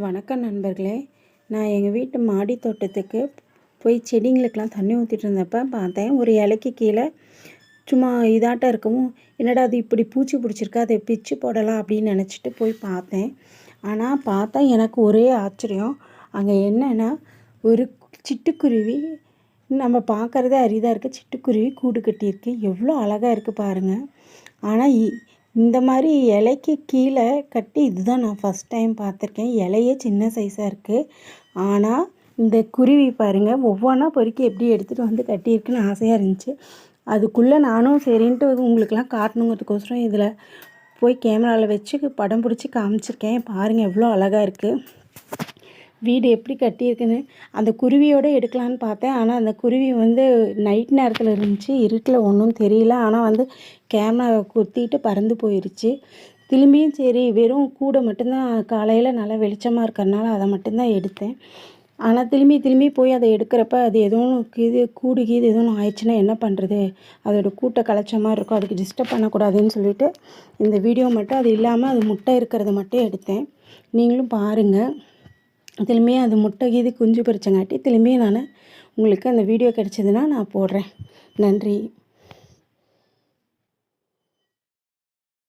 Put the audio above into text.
வணக்கம் நண்பர்களே. நான் எங்கள் வீட்டு மாடி தோட்டத்துக்கு போய் செடிங்களுக்கெலாம் தண்ணி ஊற்றிட்டு இருந்தப்போ பார்த்தேன் ஒரு இலைக்கு கீழே சும்மா இதாட்டம் இருக்கவும் என்னடா அது இப்படி பூச்சி பிடிச்சிருக்கு அதை பிச்சு போடலாம் அப்படின்னு நினச்சிட்டு போய் பார்த்தேன். ஆனால் பார்த்தா எனக்கு ஒரே ஆச்சரியம். அங்கே என்னென்னா ஒரு சிட்டுக்குருவி நம்ம பார்க்குறதே அரிதாக இருக்குது சிட்டுக்குருவி கூடு கட்டியிருக்கு எவ்வளோ அழகாக இருக்குது பாருங்கள் ஆனால் இந்த மாதிரி இலைக்கு கீழே கட்டி இதுதான் நான் ஃபஸ்ட் டைம் பார்த்துருக்கேன். இலையே சின்ன சைஸாக இருக்குது ஆனால் இந்த குருவி பாருங்கள் ஒவ்வொன்றா பொறுக்கி எப்படி எடுத்துகிட்டு வந்து கட்டியிருக்குன்னு ஆசையாக இருந்துச்சு. அதுக்குள்ளே நானும் சரின்ட்டு உங்களுக்கெலாம் காட்டணுங்கிறதுக்கோசரம் இதில் போய் கேமராவில் வச்சு படம் பிடிச்சி காமிச்சிருக்கேன். பாருங்கள் எவ்வளோ அழகாக இருக்குது வீடு எப்படி கட்டியிருக்குன்னு அந்த குருவியோடு எடுக்கலான்னு பார்த்தேன். ஆனால் அந்த குருவி வந்து நைட் நேரத்தில் இருந்துச்சு. இருட்டில் ஒன்றும் தெரியல. ஆனால் வந்து கேமரா குத்திட்டு பறந்து போயிடுச்சு திரும்பியும் சரி வெறும் கூடை மட்டும்தான் காலையில் நல்லா வெளிச்சமாக இருக்கிறனால அதை மட்டும்தான் எடுத்தேன். ஆனால் திரும்பி திரும்பி போய் அதை எடுக்கிறப்ப அது எதுவும் கீது கூடு கீது எதுவும் ஆயிடுச்சுன்னா என்ன பண்ணுறது அதோடய கூட்டை கலைச்ச மாதிரி இருக்கும். அதுக்கு டிஸ்டர்ப் பண்ணக்கூடாதுன்னு சொல்லிட்டு இந்த வீடியோ மட்டும் அது இல்லாமல் அது முட்டை இருக்கிறத மட்டும் எடுத்தேன். நீங்களும் பாருங்கள் திரும்பியும் அது முட்டை கீது குஞ்சு பறிச்சங்காட்டி திரும்பியும் நான் உங்களுக்கு அந்த வீடியோ கிடச்சிதுன்னா நான் போடுறேன். நன்றி.